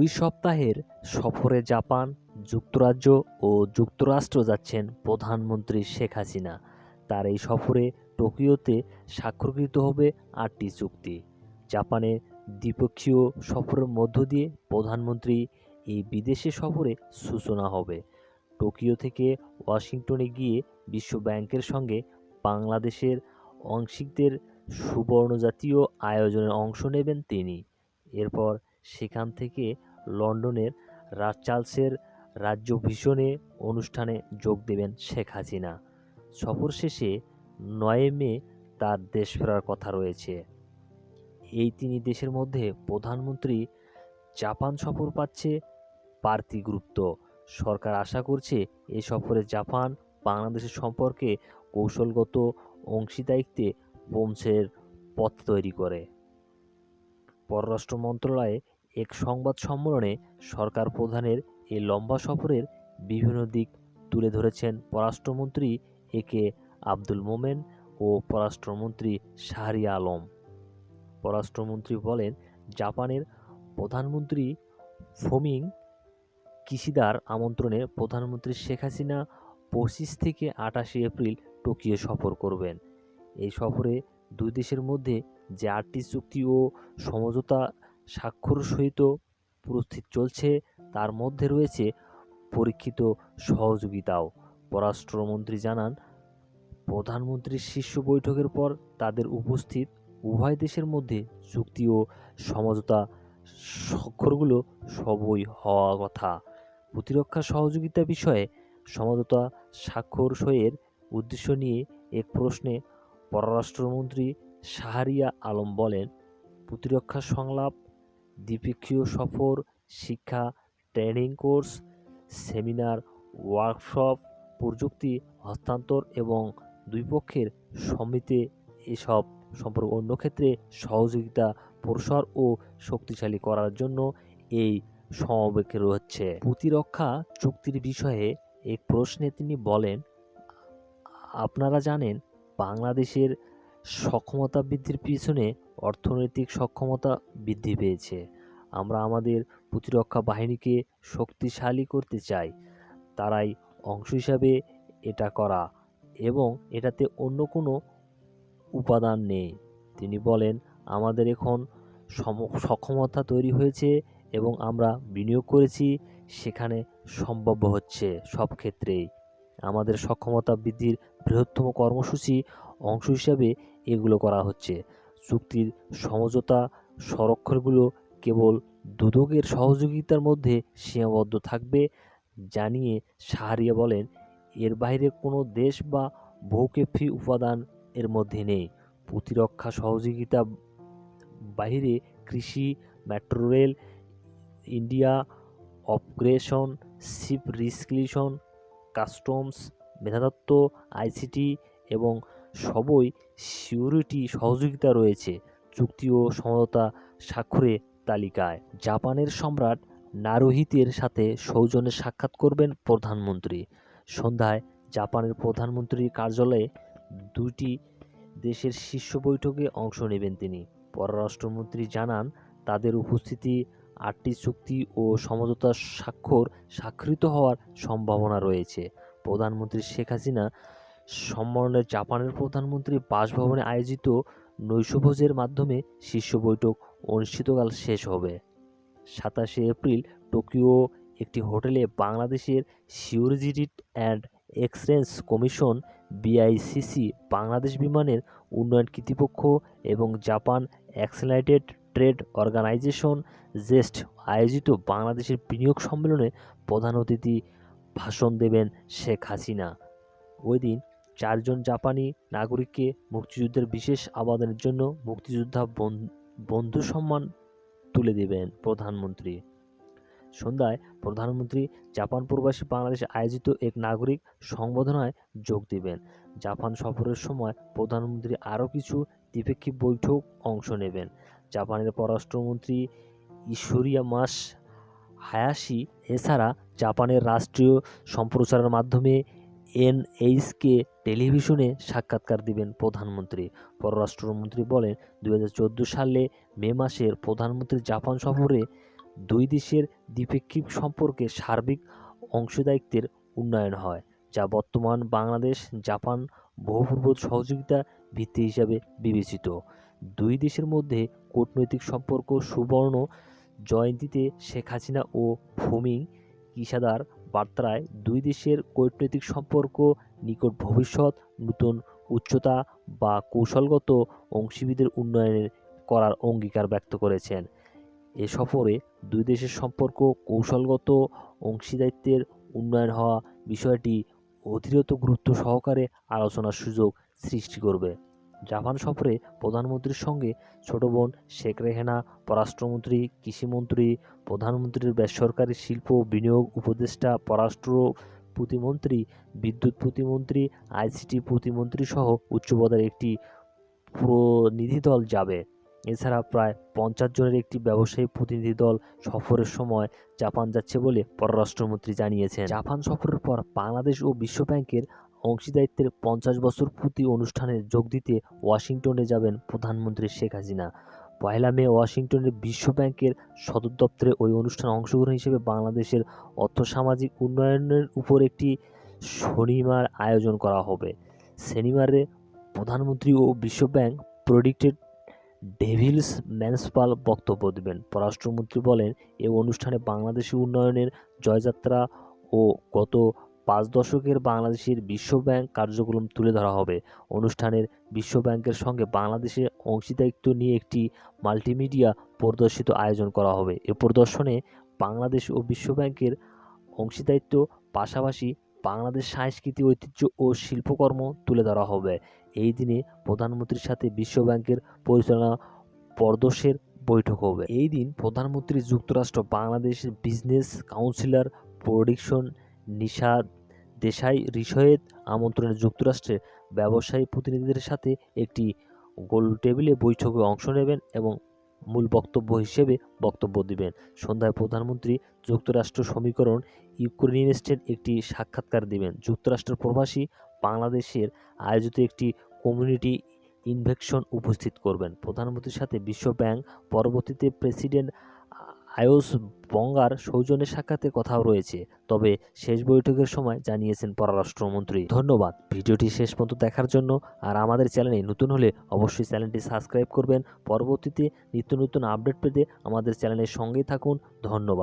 দুই সপ্তাহের সফরে জাপান, যুক্তরাজ্য ও যুক্তরাষ্ট্র যাচ্ছেন প্রধানমন্ত্রী শেখ হাসিনা। তার এই সফরে টোকিওতে স্বাক্ষরকৃত হবে আটটি চুক্তি। জাপানের দ্বিপক্ষীয় সফরের মধ্য দিয়ে প্রধানমন্ত্রী এই বিদেশে সফরে সূচনা হবে। টোকিও থেকে ওয়াশিংটনে গিয়ে বিশ্ব ব্যাংকের সঙ্গে বাংলাদেশের অংশীকদের সুবর্ণজাতীয় আয়োজনের অংশ নেবেন তিনি। এরপর সেখান থেকে লন্ডনের রাচার্লসের রাজ্য ভীষণে অনুষ্ঠানে যোগ দেবেন শেখ হাসিনা। সফর শেষে নয় মে তার দেশ ফেরার কথা রয়েছে। এই তিনি দেশের মধ্যে প্রধানমন্ত্রী জাপান সফর পাচ্ছে বাড়তি গুরুত্ব সরকার আশা করছে এই সফরে জাপান বাংলাদেশের সম্পর্কে কৌশলগত অংশীদায়িত্বে পৌঁছের পথ তৈরি করে। পররাষ্ট্র মন্ত্রণালয়ে এক সংবাদ সম্মেলনে সরকার প্রধানের এই লম্বা সফরের বিভিন্ন দিক তুলে ধরেছেন পররাষ্ট্রমন্ত্রী এ কে আব্দুল মোমেন ও পররাষ্ট্রমন্ত্রী শাহরিয়া আলম। পররাষ্ট্রমন্ত্রী বলেন, জাপানের প্রধানমন্ত্রী ফোমিং কিশিদার আমন্ত্রণে প্রধানমন্ত্রী শেখ হাসিনা পঁচিশ থেকে আটাশে এপ্রিল টোকিও সফর করবেন। এই সফরে দুই দেশের মধ্যে যে আটটি চুক্তি ও সমঝোতা স্বাক্ষর সহিত প্রস্তুত চলছে। তার মধ্যে রয়েছে পরীক্ষিত সহযোগিতাও। পররাষ্ট্রমন্ত্রী জানান, প্রধানমন্ত্রীর শীর্ষ বৈঠকের পর তাদের উপস্থিত উভয় দেশের মধ্যে চুক্তি ও সমঝোতা স্বাক্ষরগুলো সবই হওয়া কথা। প্রতিরক্ষা সহযোগিতা বিষয়ে সমঝোতা স্বাক্ষর সইয়ের উদ্দেশ্য নিয়ে এক প্রশ্নে পররাষ্ট্রমন্ত্রী শাহরিয়া আলম বলেন, প্রতিরক্ষা সংলাপ দ্বিপক্ষীয় সফর, শিক্ষা, ট্রেনিং কোর্স, সেমিনার, ওয়ার্কশপ, প্রযুক্তি, হস্তান্তর এবং দুই পক্ষের সমিতি এসব সম্পর্ক। অন্য ক্ষেত্রে সহযোগিতা, প্রসার ও শক্তিশালী করার জন্য এই সমাবেশ রয়েছে। প্রতিরক্ষা চুক্তির বিষয়ে এক প্রশ্নে তিনি বলেন, আপনারা জানেন, বাংলাদেশের সক্ষমতা বৃদ্ধির পিছনে অর্থনৈতিক সক্ষমতা বৃদ্ধি পেয়েছে। আমরা আমাদের প্রতিরক্ষা বাহিনীকে শক্তিশালী করতে চাই। তারাই অংশ হিসাবে এটা করা এবং এটাতে অন্য কোনো উপাদান নেই। তিনি বলেন, আমাদের এখন সক্ষমতা তৈরি হয়েছে এবং আমরা বিনিয়োগ করেছি, সেখানে সম্ভব হচ্ছে সব ক্ষেত্রেই। আমাদের সক্ষমতা বৃদ্ধির বৃহত্তম কর্মসূচি অংশ হিসাবে এগুলো করা হচ্ছে। চুক্তির সমঝোতা সংরক্ষণগুলো কেবল দুদকের সহযোগিতার মধ্যে সীমাবদ্ধ থাকবে, জানিয়ে সাহারিয়া বলেন, এর বাইরে কোনো দেশ বা বহুকেফি উপাদান এর মধ্যে নেই। প্রতিরক্ষা সহযোগিতা বাইরে কৃষি, মেট্রো রেল, ইন্ডিয়া, অপগ্রেশন, শিপ রিসক্লিশন কাস্টমস, মেধাদত্ত, আইসিটি এবং সবই সিউরিটি সহযোগিতা রয়েছে চুক্তি ও সমঝোতা স্বাক্ষরের তালিকায়। জাপানের সম্রাট নারুহিতের সাথে সৌজন্যে সাক্ষাৎ করবেন প্রধানমন্ত্রী। সন্ধ্যায় জাপানের প্রধানমন্ত্রীর কার্যালয়ে দুটি দেশের শীর্ষ বৈঠকে অংশ নেবেন তিনি। পররাষ্ট্রমন্ত্রী জানান, তাদের উপস্থিতি আটটি চুক্তি ও সমঝোতা স্বাক্ষর স্বাক্ষরিত হওয়ার সম্ভাবনা রয়েছে। প্রধানমন্ত্রী শেখ হাসিনা সম্মেলনে জাপানের প্রধানমন্ত্রী বাসভবনে আয়োজিত নৈশভোজের মাধ্যমে শীর্ষ বৈঠক অনুষ্ঠিতকাল শেষ হবে। সাতাশে এপ্রিল টোকিও একটি হোটেলে বাংলাদেশের সিউরিজিট and exchange commission BICC Bangladesh বিমানের উন্নয়ন কর্তৃপক্ষ এবং জাপান অ্যাক্সেলারেটেড ট্রেড অর্গানাইজেশন জেস্ট আয়োজিত বাংলাদেশের বিনিয়োগ সম্মেলনে প্রধান অতিথি ভাষণ দেবেন শেখ হাসিনা। ওই দিন চারজন জাপানি নাগরিককে মুক্তিযুদ্ধের বিশেষ আবেদনের জন্য মুক্তিযোদ্ধা বন- বন্ধু সম্মান তুলে দেবেন প্রধানমন্ত্রী। সন্ধ্যায় প্রধানমন্ত্রী জাপান প্রবাসী বাংলাদেশে আয়োজিত এক নাগরিক সংবর্ধনায় যোগ দেবেন। জাপান সফরের সময় প্রধানমন্ত্রী আরও কিছু দ্বিপাক্ষিক বৈঠক অংশ নেবেন। জাপানের পররাষ্ট্রমন্ত্রী ঈশ্বরিয়া মাস হায়াশি, এছাড়া জাপানের রাষ্ট্রীয় সম্প্রচারের মাধ্যমে এনএইচকে টেলিভিশনে সাক্ষাৎকার দিবেন প্রধানমন্ত্রী। পররাষ্ট্রমন্ত্রী বলেন দু হাজার চোদ্দ সালে মে মাসের প্রধানমন্ত্রী জাপান সফরে দুই দেশের দ্বিপাক্ষিক সম্পর্কে সার্বিক অংশদায়িত্বের উন্নয়ন হয়, যা বর্তমান বাংলাদেশ জাপান বহুপূর্ব সহযোগিতা ভিত্তি হিসাবে বিবেচিত। দুই দেশের মধ্যে কূটনৈতিক সম্পর্ক, সুবর্ণ জয়ন্তীতে শেখ হাসিনা ও ভূমি কিসাদার বার্তায় দুই দেশের কূটনৈতিক সম্পর্ক, নিকট ভবিষ্যৎ, নতুন উচ্চতা বা কৌশলগত অংশীবিদের উন্নয়নের করার অঙ্গীকার ব্যক্ত করেছেন। এ সফরে দুই দেশের সম্পর্ক, কৌশলগত অংশীদারিত্বের উন্নয়ন হওয়া বিষয়টি অধিরত গুরুত্ব সহকারে আলোচনার সুযোগ সৃষ্টি করবে। জাপান সফরে প্রধানমন্ত্রীর সঙ্গে ছোট বোন শেখ রেহেনা, পররাষ্ট্রমন্ত্রী, কৃষিমন্ত্রী, প্রধানমন্ত্রীর বেসরকারি শিল্প বিনিয়োগ উপদেষ্টা, পররাষ্ট্র প্রতিমন্ত্রী, বিদ্যুৎ প্রতিমন্ত্রী, আইসিটি প্রতিমন্ত্রী সহ উচ্চপদের একটি প্রতিনিধি দল যাবে। এছাড়া প্রায় পঞ্চাশ জনের একটি ব্যবসায়ী প্রতিনিধি দল সফরের সময় জাপান যাচ্ছে বলে পররাষ্ট্রমন্ত্রী জানিয়েছেন। জাপান সফরের পর বাংলাদেশ ও বিশ্বব্যাংকের অংশীদারিত্বের পঞ্চাশ বছর পূর্তি অনুষ্ঠানে যোগ দিতে ওয়াশিংটনে যাবেন প্রধানমন্ত্রী শেখ হাসিনা। পয়লা মে ওয়াশিংটনের বিশ্বব্যাংকের সদর দপ্তরে ওই অনুষ্ঠানে অংশগ্রহণ হিসেবে বাংলাদেশের অর্থসামাজিক উন্নয়নের উপর একটি শনিবার আয়োজন করা হবে। শনিবারে প্রধানমন্ত্রী ও বিশ্বব্যাংক প্রডিক্টেড ডেভিলস ম্যানসপাল বক্তব্য দেবেন। পররাষ্ট্রমন্ত্রী বলেন, এ অনুষ্ঠানে বাংলাদেশি উন্নয়নের জয়যাত্রা ও গত পাঁচ দশকের বাংলাদেশের বিশ্বব্যাংক কার্যক্রম তুলে ধরা হবে। অনুষ্ঠানের বিশ্বব্যাংকের সঙ্গে বাংলাদেশের অংশীদারিত্ব নিয়ে একটি মাল্টিমিডিয়া প্রদর্শিত আয়োজন করা হবে। এ প্রদর্শনে বাংলাদেশ ও বিশ্বব্যাংকের অংশীদারিত্ব, পাশাপাশি বাংলাদেশ সাংস্কৃতিক ঐতিহ্য ও শিল্পকর্ম তুলে ধরা হবে। এই দিনে প্রধানমন্ত্রীর সাথে বিশ্বব্যাংকের পরিচালনা পর্দশের বৈঠক হবে। এই দিন প্রধানমন্ত্রী যুক্তরাষ্ট্র বাংলাদেশের বিজনেস কাউন্সিলর প্রডিকশন নিশাদ দেশাই রিশয়েদ আমন্ত্রণে যুক্তরাষ্ট্রের ব্যবসায়ী প্রতিনিধিদের সাথে একটি গোল টেবিলে বৈঠকে অংশ নেবেন এবং মূল বক্তব্য হিসেবে বক্তব্য দিবেন। সন্ধ্যায় প্রধানমন্ত্রী যুক্তরাষ্ট্র সমীকরণ ইউক্রেনিস্টের একটি সাক্ষাৎকার দিবেন। যুক্তরাষ্ট্রের প্রবাসী বাংলাদেশের আয়োজিত একটি কমিউনিটি ইনভেকশন উপস্থিত করবেন। প্রধানমন্ত্রীর সাথে বিশ্ব ব্যাংক পরবর্তীতে প্রেসিডেন্ট আয়ুষ বঙ্গার সৌজন্যে সাক্ষাতে কথাও রয়েছে, তবে শেষ বৈঠকের সময় জানিয়েছেন পররাষ্ট্রমন্ত্রী। ধন্যবাদ। ভিডিওটি শেষ পর্যন্ত দেখার জন্য, আর আমাদের চ্যানেলে নতুন হলে অবশ্যই চ্যানেলটি সাবস্ক্রাইব করবেন। পরবর্তীতে নিত্য নতুন আপডেট পেতে আমাদের চ্যানেলের সঙ্গেই থাকুন। ধন্যবাদ।